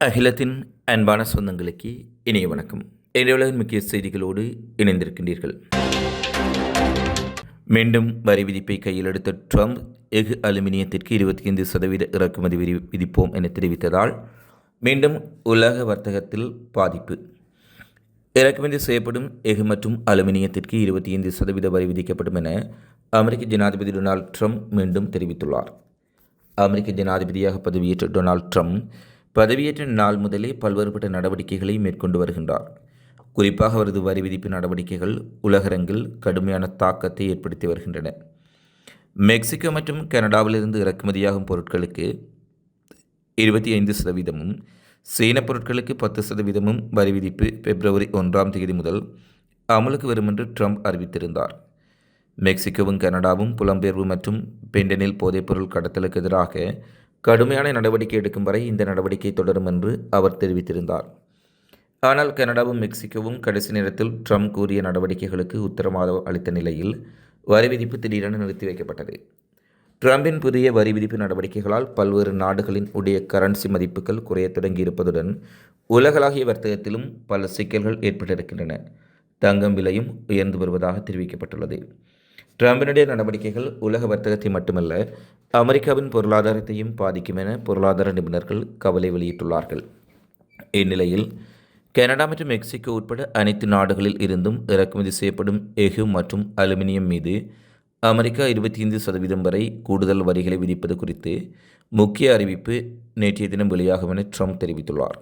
அகிலத்தின் அன்பான சொந்தங்களுக்கு இனிய வணக்கம். இன்றைய உலகின் முக்கிய செய்திகளோடு இணைந்திருக்கின்றீர்கள். மீண்டும் வரி விதிப்பை கையில் எடுத்த ட்ரம்ப் எஃகு அலுமினியத்திற்கு இருபத்தி ஐந்து சதவீத இறக்குமதி வரி விதிப்போம் என தெரிவித்ததால் மீண்டும் உலக வர்த்தகத்தில் பாதிப்பு. இறக்குமதி செய்யப்படும் எஃகு மற்றும் அலுமினியத்திற்கு இருபத்தி ஐந்து சதவீத வரி விதிக்கப்படும் என அமெரிக்க ஜனாதிபதி டொனால்ட் ட்ரம்ப் மீண்டும் தெரிவித்துள்ளார். அமெரிக்க ஜனாதிபதியாக பதவியேற்ற டொனால்ட் ட்ரம்ப் பதவியேற்ற நாள் முதலே பல்வேறுபட்ட நடவடிக்கைகளை மேற்கொண்டு வருகின்றார். குறிப்பாக அவரது வரி விதிப்பு நடவடிக்கைகள் உலகரங்கில் கடுமையான தாக்கத்தை ஏற்படுத்தி வருகின்றன. மெக்சிகோ மற்றும் கனடாவிலிருந்து இறக்குமதியாகும் பொருட்களுக்கு இருபத்தி ஐந்து சதவீதமும் சீன பொருட்களுக்கு பத்து சதவீதமும் வரி விதிப்பு பிப்ரவரி ஒன்றாம் தேதி முதல் அமலுக்கு வரும் என்று ட்ரம்ப் அறிவித்திருந்தார். மெக்சிகோவும் கனடாவும் புலம்பெயர்வு மற்றும் பெண்டனில் போதைப்பொருள் கடத்தலுக்கு எதிராக கடுமையான நடவடிக்கை எடுக்கும் வரை இந்த நடவடிக்கை தொடரும் என்று அவர் தெரிவித்திருந்தார். ஆனால் கனடாவும் மெக்சிகோவும் கடைசி நேரத்தில் ட்ரம்ப் கூறிய நடவடிக்கைகளுக்கு உத்தரவாதம் அளித்த நிலையில் வரி விதிப்பு திடீரென நிறுத்தி வைக்கப்பட்டது. ட்ரம்பின் புதிய வரி விதிப்பு நடவடிக்கைகளால் பல்வேறு நாடுகளின் உடைய கரன்சி மதிப்புகள் குறைய தொடங்கியிருப்பதுடன் உலகளாகிய வர்த்தகத்திலும் பல சிக்கல்கள் ஏற்பட்டிருக்கின்றன. தங்கம் விலையும் உயர்ந்து வருவதாக தெரிவிக்கப்பட்டுள்ளது. ட்ரம்பினுடைய நடவடிக்கைகள் உலக வர்த்தகத்தை மட்டுமல்ல அமெரிக்காவின் பொருளாதாரத்தையும் பாதிக்கும் என பொருளாதார நிபுணர்கள் கவலை வெளியிட்டுள்ளார்கள். இந்நிலையில் கனடா மற்றும் மெக்சிகோ உட்பட அனைத்து நாடுகளில் இருந்தும் இறக்குமதி செய்யப்படும் எஃகு மற்றும் அலுமினியம் மீது அமெரிக்கா இருபத்தி ஐந்து சதவீதம் வரை கூடுதல் வரிகளை விதிப்பது குறித்து முக்கிய அறிவிப்பு நேற்றைய தினம் வெளியாகும் என ட்ரம்ப் தெரிவித்துள்ளார்.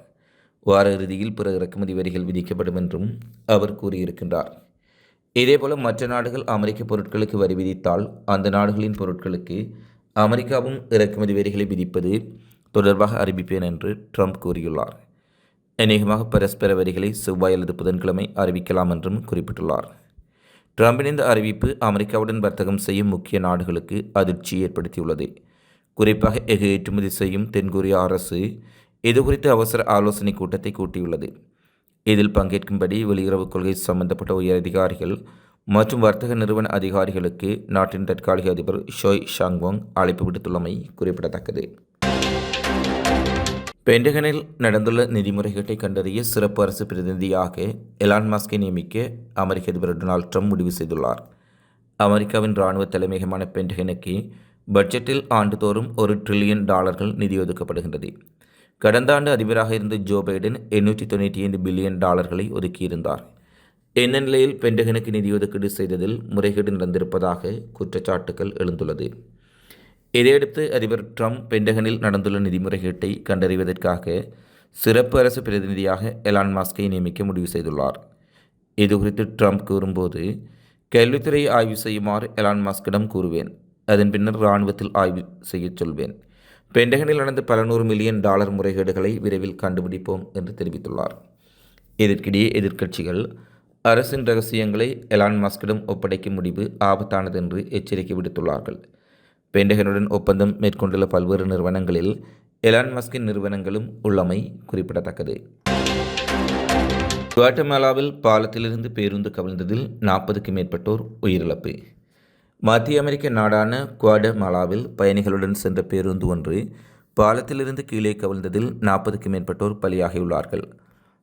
வார இறுதியில் பிற இறக்குமதி வரிகள் விதிக்கப்படும் என்றும் அவர் கூறியிருக்கின்றார். இதேபோல மற்ற நாடுகள் அமெரிக்க பொருட்களுக்கு வரி விதித்தால் அந்த நாடுகளின் பொருட்களுக்கு அமெரிக்காவும் இறக்குமதி வரிகளை விதிப்பது தொடர்பாக அறிவிப்பேன் என்று ட்ரம்ப் கூறியுள்ளார். அநேகமாக பரஸ்பர வரிகளை செவ்வாய் அல்லது புதன்கிழமை அறிவிக்கலாம் என்றும் குறிப்பிட்டுள்ளார். ட்ரம்பின் இந்த அறிவிப்பு அமெரிக்காவுடன் வர்த்தகம் செய்யும் முக்கிய நாடுகளுக்கு அதிர்ச்சி ஏற்படுத்தியுள்ளது. குறிப்பாக எஃகு ஏற்றுமதி செய்யும் தென்கொரிய அரசு இது குறித்து அவசர ஆலோசனை கூட்டத்தை கூட்டியுள்ளது. இதில் பங்கேற்கும்படி வெளியுறவுக் கொள்கை சம்பந்தப்பட்ட உயர் அதிகாரிகள் மற்றும் வர்த்தக நிறுவன அதிகாரிகளுக்கு நாட்டின் தற்காலிக அதிபர் ஷோய் ஷாங்வாங் அழைப்பு விடுத்துள்ளமை குறிப்பிடத்தக்கது. பென்டகனில் நடந்துள்ள நிதி முறைகேட்டை கண்டறிய சிறப்பு அரசு பிரதிநிதியாக எலான் மாஸ்கை நியமிக்க அமெரிக்க அதிபர் டொனால்ட் ட்ரம்ப் முடிவு செய்துள்ளார். அமெரிக்காவின் இராணுவ தலைமையகமான பென்டகனுக்கு பட்ஜெட்டில் ஆண்டுதோறும் ஒரு ட்ரில்லியன் டாலர்கள் நிதி ஒதுக்கப்படுகின்றது. கடந்த ஆண்டு அதிபராக இருந்த ஜோ பைடன் எண்ணூற்றி தொண்ணூற்றி ஐந்து பில்லியன் டாலர்களை ஒதுக்கியிருந்தார். என்ன நிலையில் பென்டகனுக்கு நிதி ஒதுக்கீடு செய்ததில் முறைகேடு நடந்திருப்பதாக குற்றச்சாட்டுகள் எழுந்துள்ளது. இதையடுத்து அதிபர் ட்ரம்ப் பென்டகனில் நடந்துள்ள நிதி முறைகேட்டை கண்டறிவதற்காக சிறப்பு அரசு பிரதிநிதியாக எலான் மாஸ்கை நியமிக்க முடிவு செய்துள்ளார். இது குறித்து ட்ரம்ப் கூறும்போது கல்வித்துறையை ஆய்வு செய்யுமாறு எலான் மாஸ்கிடம் கூறுவேன். அதன் பின்னர் இராணுவத்தில் ஆய்வு செய்யச் சொல்வேன். பென்டகனில் நடந்த பல நூறு மில்லியன் டாலர் முறைகேடுகளை விரைவில் கண்டுபிடிப்போம் என்று தெரிவித்துள்ளார். இதற்கிடையே எதிர்க்கட்சிகள் அரசின் ரகசியங்களை எலான் மாஸ்கிடம் ஒப்படைக்கும் முடிவு ஆபத்தானது என்று எச்சரிக்கை விடுத்துள்ளார்கள். பென்டகனுடன் ஒப்பந்தம் மேற்கொண்டுள்ள பல்வேறு நிறுவனங்களில் எலான் மஸ்கின் நிறுவனங்களும் உள்ளமை குறிப்பிடத்தக்கது. குவாட்டமாலாவில் பாலத்திலிருந்து பேருந்து கவிழ்ந்ததில் நாற்பதுக்கு மேற்பட்டோர் உயிரிழப்பு. மத்திய அமெரிக்க நாடான குவாடமாலாவில் பயணிகளுடன் சென்ற பேருந்து ஒன்று பாலத்திலிருந்து கீழே கவிழ்ந்ததில் நாற்பதுக்கு மேற்பட்டோர் பலியாகியுள்ளார்கள்.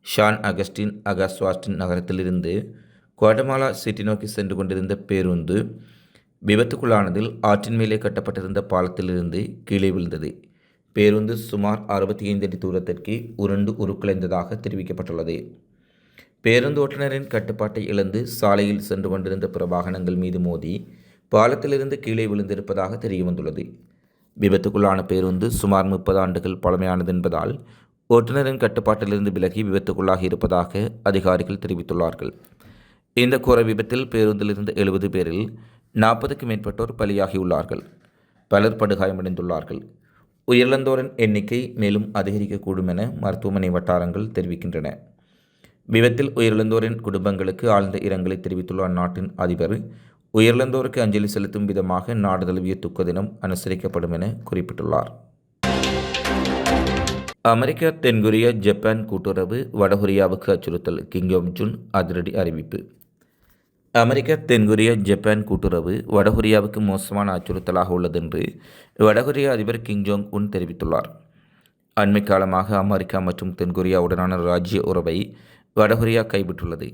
ஷான் அகஸ்டின் அகஸ்வாஸ்டின் நகரத்திலிருந்து குவாடமாலா சிட்டி நோக்கி சென்று கொண்டிருந்த பேருந்து விபத்துக்குள்ளானதில் ஆற்றின் மேலே கட்டப்பட்டிருந்த பாலத்திலிருந்து கீழே விழுந்தது. பேருந்து சுமார் அறுபத்தி ஐந்து அடி தூரத்திற்கு உருண்டு உருக்குலைந்ததாக தெரிவிக்கப்பட்டுள்ளது. பேருந்து ஓட்டுநரின் கட்டுப்பாட்டை இழந்து சாலையில் சென்று கொண்டிருந்த பிற வாகனங்கள் மீது மோதி பாலத்திலிருந்து கீழே விழுந்திருப்பதாக தெரிய வந்துள்ளது விபத்துக்குள்ளான பேருந்து சுமார் முப்பது ஆண்டுகள் பழமையானது என்பதால் ஓட்டுநரின் கட்டுப்பாட்டிலிருந்து விலகி விபத்துக்குள்ளாகி இருப்பதாக அதிகாரிகள் தெரிவித்துள்ளார்கள். இந்த கோர விபத்தில் பேருந்திலிருந்து எழுபது பேரில் நாற்பதுக்கு மேற்பட்டோர் பலியாகியுள்ளார்கள். பலர் படுகாயமடைந்துள்ளார்கள். உயிரிழந்தோரின் எண்ணிக்கை மேலும் அதிகரிக்கக்கூடும் என மருத்துவமனை வட்டாரங்கள் தெரிவிக்கின்றன. விபத்தில் உயிரிழந்தோரின் குடும்பங்களுக்கு ஆழ்ந்த இரங்கலை தெரிவித்துள்ள அந்நாட்டின் அதிபர் உயிரிழந்தோருக்கு அஞ்சலி செலுத்தும் விதமாக நாடு தழுவிய துக்க தினம் அனுசரிக்கப்படும் என குறிப்பிட்டுள்ளார். அமெரிக்கா தென்கொரியா ஜப்பான் கூட்டுறவு வடகொரியாவுக்கு அச்சுறுத்தல் கிங்யோம் ஜுன் அதிரடி அறிவிப்பு. அமெரிக்கா தென்கொரியா ஜப்பான் கூட்டுறவு வடகொரியாவுக்கு மோசமான அச்சுறுத்தலாக உள்ளது என்று வடகொரிய அதிபர் கிங் ஜோங் உன் தெரிவித்துள்ளார். அண்மை காலமாக அமெரிக்கா மற்றும் தென்கொரியாவுடனான ராஜ்ய உறவை வடகொரியா கைவிட்டுள்ளது.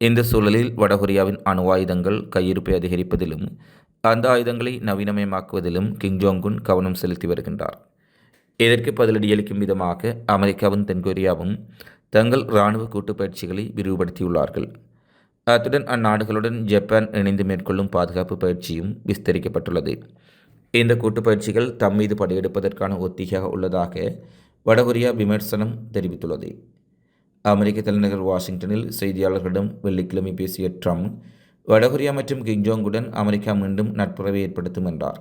இந்த சூழலில் வடகொரியாவின் அணு ஆயுதங்கள் கையிருப்பை அதிகரிப்பதிலும் அந்த ஆயுதங்களை நவீனமயமாக்குவதிலும் கிங் ஜோங்குன் கவனம் செலுத்தி வருகின்றார். இதற்கு பதிலடியளிக்கும் விதமாக அமெரிக்காவும் தென்கொரியாவும் தங்கள் இராணுவ கூட்டுப்பயிற்சிகளை விரிவுபடுத்தியுள்ளார்கள். அத்துடன் அந்நாடுகளுடன் ஜப்பான் இணைந்து மேற்கொள்ளும் பாதுகாப்பு பயிற்சியும் விஸ்தரிக்கப்பட்டுள்ளது. இந்த கூட்டுப்பயிற்சிகள் தம் மீது படையெடுப்பதற்கான ஒத்திகையாக உள்ளதாக வடகொரியா விமர்சனம் தெரிவித்துள்ளது. அமெரிக்க தலைநகர் வாஷிங்டனில் செய்தியாளர்களிடம் வெள்ளிக்கிழமை பேசிய ட்ரம்ப் வடகொரியா மற்றும் கிங்ஜோங்குடன் அமெரிக்கா மீண்டும் நட்புறவை ஏற்படுத்தும் என்றார்.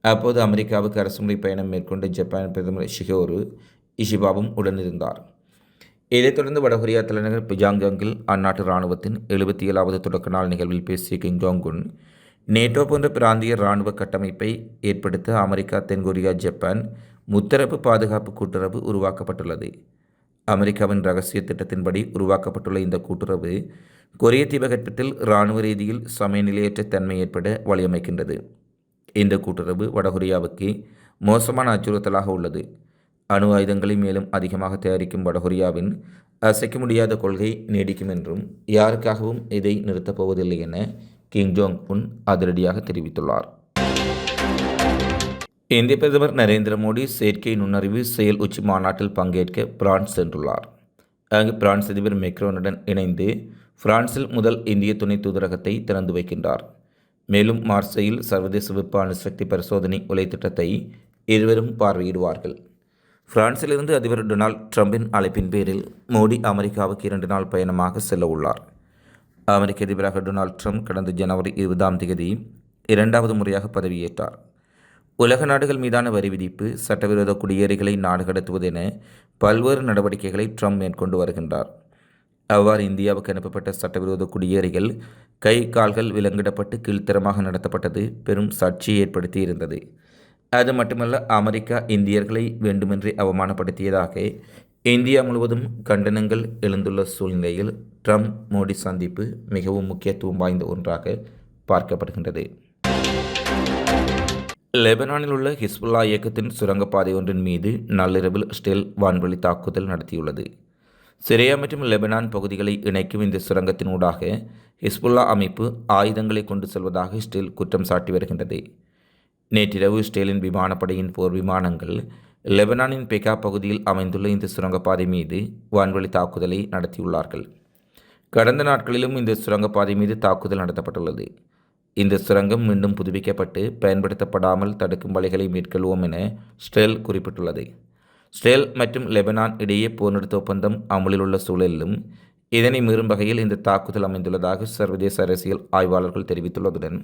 அப்போது அமெரிக்காவுக்கு அரசுமுறை பயணம் மேற்கொண்ட ஜப்பான் பிரதமர் ஷிகோரு இஷிபாவும் உடனிருந்தார். இதைத் தொடர்ந்து வடகொரியா தலைநகர் பிஜாங்காங்கில் அந்நாட்டு இராணுவத்தின் எழுபத்தி ஏழாவது தொடக்க நாள் நிகழ்வில் பேசிய கிங்ஜோங்குன் நேட்டோ போன்ற பிராந்திய இராணுவ கட்டமைப்பை ஏற்படுத்த அமெரிக்கா தென்கொரியா ஜப்பான் முத்தரப்பு பாதுகாப்பு கூட்டுறவு உருவாக்கப்பட்டுள்ளது. அமெரிக்காவின் ரகசிய திட்டத்தின்படி உருவாக்கப்பட்டுள்ள இந்த கூட்டுறவு கொரிய தீபகற்பத்தில் இராணுவ ரீதியில் சமயநிலையற்ற தன்மை ஏற்பட வழியமைக்கின்றது. இந்த கூட்டுறவு வடகொரியாவுக்கு மோசமான அச்சுறுத்தலாக உள்ளது. அணு ஆயுதங்களை மேலும் அதிகமாக தயாரிக்கும் வடகொரியாவின் அசைக்க முடியாத கொள்கை நீடிக்கும் என்றும் யாருக்காகவும் இதை நிறுத்தப் போவதில்லை என கிங் ஜோங் உன் அதிரடியாக தெரிவித்துள்ளார். இந்திய பிரதமர் நரேந்திர மோடி செயற்கை நுண்ணறிவு செயல் உச்சி மாநாட்டில் பங்கேற்க பிரான்ஸ் சென்றுள்ளார். அங்கு பிரான்ஸ் அதிபர் மெக்ரோனுடன் இணைந்து பிரான்சில் முதல் இந்திய துணை தூதரகத்தை திறந்து வைக்கின்றார். மேலும் மார்சையில் சர்வதேச வெப்ப அணுசக்தி பரிசோதனை உலை திட்டத்தை இருவரும் பார்வையிடுவார்கள். பிரான்சிலிருந்து அதிபர் டொனால்ட் ட்ரம்பின் அழைப்பின் பேரில் மோடி அமெரிக்காவுக்கு இரண்டு நாள் பயணமாக செல்ல உள்ளார். அமெரிக்க அதிபராக டொனால்ட் ட்ரம்ப் கடந்த ஜனவரி இருபதாம் தேதி இரண்டாவது முறையாக பதவியேற்றார். உலக நாடுகள் மீதான வரி விதிப்பு சட்டவிரோத குடியேறிகளை நாடு கடத்துவது என பல்வேறு நடவடிக்கைகளை ட்ரம்ப் மேற்கொண்டு வருகின்றார். அவ்வாறு இந்தியாவுக்கு அனுப்பப்பட்ட சட்டவிரோத குடியேறிகள் கை கால்கள் விலங்கிடப்பட்டு கீழ்த்தரமாக நடத்தப்பட்டது பெரும் சர்ச்சையை ஏற்படுத்தி இருந்தது அது மட்டுமல்ல அமெரிக்கா இந்தியர்களை வேண்டுமென்றே அவமானப்படுத்தியதாக இந்தியா முழுவதும் கண்டனங்கள் எழுந்துள்ள சூழ்நிலையில் ட்ரம்ப் மோடி சந்திப்பு மிகவும் முக்கியத்துவம் வாய்ந்த ஒன்றாக பார்க்கப்படுகின்றது. லெபனானில் உள்ள ஹிஸ்புல்லா இயக்கத்தின் சுரங்கப்பாதை ஒன்றின் மீது நள்ளிரவில் ஸ்டெல் வான்வழி தாக்குதல் நடத்தியுள்ளது. சிரியா மற்றும் லெபனான் பகுதிகளை இணைக்கும் இந்த சுரங்கத்தின் ஊடாக ஹிஸ்புல்லா அமைப்பு ஆயுதங்களை கொண்டு செல்வதாக ஸ்டெல் குற்றம் சாட்டி வருகின்றது. நேற்றிரவு ஸ்டெலின் விமானப்படையின் போர் விமானங்கள் லெபனானின் பெகா பகுதியில் அமைந்துள்ள இந்த சுரங்கப்பாதை மீது வான்வழி தாக்குதலை நடத்தியுள்ளார்கள். கடந்த நாட்களிலும் இந்த சுரங்கப்பாதை மீது தாக்குதல் நடத்தப்பட்டுள்ளது. இந்த சுரங்கம் மீண்டும் புதுப்பிக்கப்பட்டு பயன்படுத்தப்படாமல் தடுக்கும் வழிகளை மேற்கொள்வோம் என ஸ்டெல் குறிப்பிட்டுள்ளது. ஸ்டெல் மற்றும் லெபனான் இடையே போர் நிறுத்த ஒப்பந்தம் அமுலில் உள்ள சூழலிலும் இதனை மீறும் வகையில் இந்த தாக்குதல் அமைந்துள்ளதாக சர்வதேச அரசியல் ஆய்வாளர்கள் தெரிவித்துள்ளதுடன்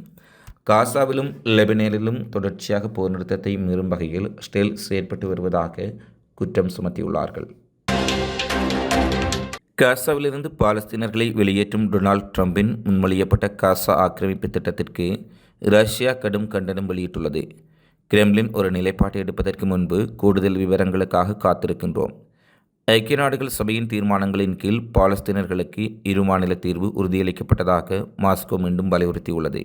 காசாவிலும் லெபனேனிலும் தொடர்ச்சியாக போர் நிறுத்தத்தை மீறும் வகையில் ஸ்டெல் செயற்பட்டு வருவதாக குற்றம் சுமத்தியுள்ளார்கள். காசாவிலிருந்து பாலஸ்தீனர்களை வெளியேற்றும் டொனால்ட் ட்ரம்பின் முன்மொழியப்பட்ட காசா ஆக்கிரமிப்பு திட்டத்திற்கு ரஷ்யா கடும் கண்டனம் வெளியிட்டுள்ளது. கிரெம்லின் ஒரு நிலைப்பாட்டை எடுப்பதற்கு முன்பு கூடுதல் விவரங்களுக்காக காத்திருக்கின்றோம். ஐக்கிய நாடுகள் சபையின் தீர்மானங்களின் கீழ் பாலஸ்தீனர்களுக்கு இரு மாநில தீர்வு உறுதியளிக்கப்பட்டதாக மாஸ்கோ மீண்டும் வலியுறுத்தியுள்ளது.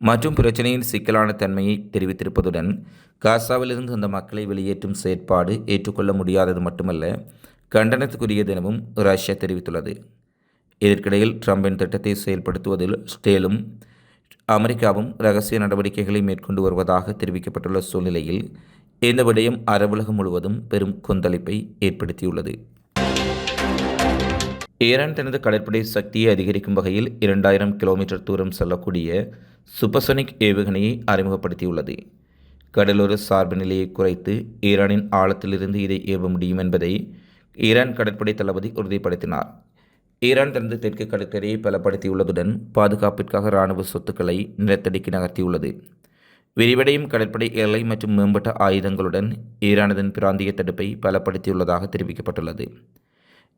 மற்றும் பிரச்சனையின் சிக்கலான தன்மையை தெரிவித்திருப்பதுடன் காசாவிலிருந்து அந்த மக்களை வெளியேற்றும் செயற்பாடு ஏற்றுக்கொள்ள முடியாதது மட்டுமல்ல கண்டனத்துக்குரிய தினமும் ரஷ்யா தெரிவித்துள்ளது. இதற்கிடையில் ட்ரம்பின் திட்டத்தை செயல்படுத்துவதில் ஸ்டேலும் அமெரிக்காவும் ரகசிய நடவடிக்கைகளை மேற்கொண்டு வருவதாக தெரிவிக்கப்பட்டுள்ள சூழ்நிலையில் இந்த விடயம் அரபுலகம் முழுவதும் பெரும் கொந்தளிப்பை ஏற்படுத்தியுள்ளது. ஈரான் தனது கடற்படை சக்தியை அதிகரிக்கும் வகையில் இரண்டாயிரம் கிலோமீட்டர் தூரம் செல்லக்கூடிய சூப்பர்சோனிக் ஏவுகணையை அறிமுகப்படுத்தியுள்ளது. கடலோர சார்பு நிலையை குறைத்து ஈரானின் ஆழத்திலிருந்து இதை ஏவ முடியும் என்பதை ஈரான் கடற்படை தளபதி உறுதிப்படுத்தினார். ஈரான் தனது தெற்கு கடற்கரையை பலப்படுத்தியுள்ளதுடன் பாதுகாப்பிற்காக இராணுவ சொத்துக்களை நிலத்தடிக்கு நகர்த்தியுள்ளது. விரிவடையும் கடற்படை எல்லை மற்றும் மேம்பட்ட ஆயுதங்களுடன் ஈரானதன் பிராந்திய தடுப்பை பலப்படுத்தியுள்ளதாக தெரிவிக்கப்பட்டுள்ளது.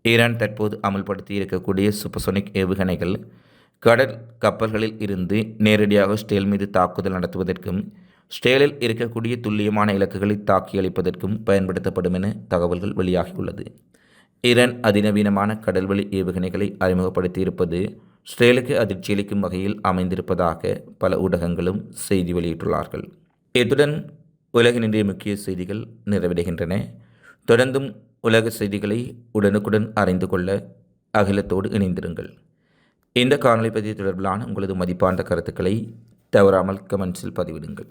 ஈரான் தற்போது அமல்படுத்தி இருக்கக்கூடிய சூப்பர்சோனிக் ஏவுகணைகள் கடல் கப்பல்களில் இருந்து நேரடியாக ஸ்டேல் மீது தாக்குதல் நடத்துவதற்கும் ஸ்டேலில் இருக்கக்கூடிய துல்லியமான இலக்குகளை தாக்கி அளிப்பதற்கும் பயன்படுத்தப்படும் என தகவல்கள் வெளியாகியுள்ளது. ஈரான் அதிநவீனமான கடல்வழி ஏவுகணைகளை அறிமுகப்படுத்தியிருப்பது ஸ்ரேலுக்கு அதிர்ச்சியளிக்கும் வகையில் அமைந்திருப்பதாக பல ஊடகங்களும் செய்தி வெளியிட்டுள்ளார்கள். இத்துடன் உலகினுடைய முக்கிய செய்திகள் நிறைவடைகின்றன. தொடர்ந்தும் உலக செய்திகளை உடனுக்குடன் அறிந்து கொள்ள அகிலத்தோடு இணைந்திருங்கள். இந்த காணொலி பதிவு தொடர்பிலான உங்களது மதிப்பான கருத்துக்களை தவறாமல் கமெண்ட்ஸில் பதிவிடுங்கள்.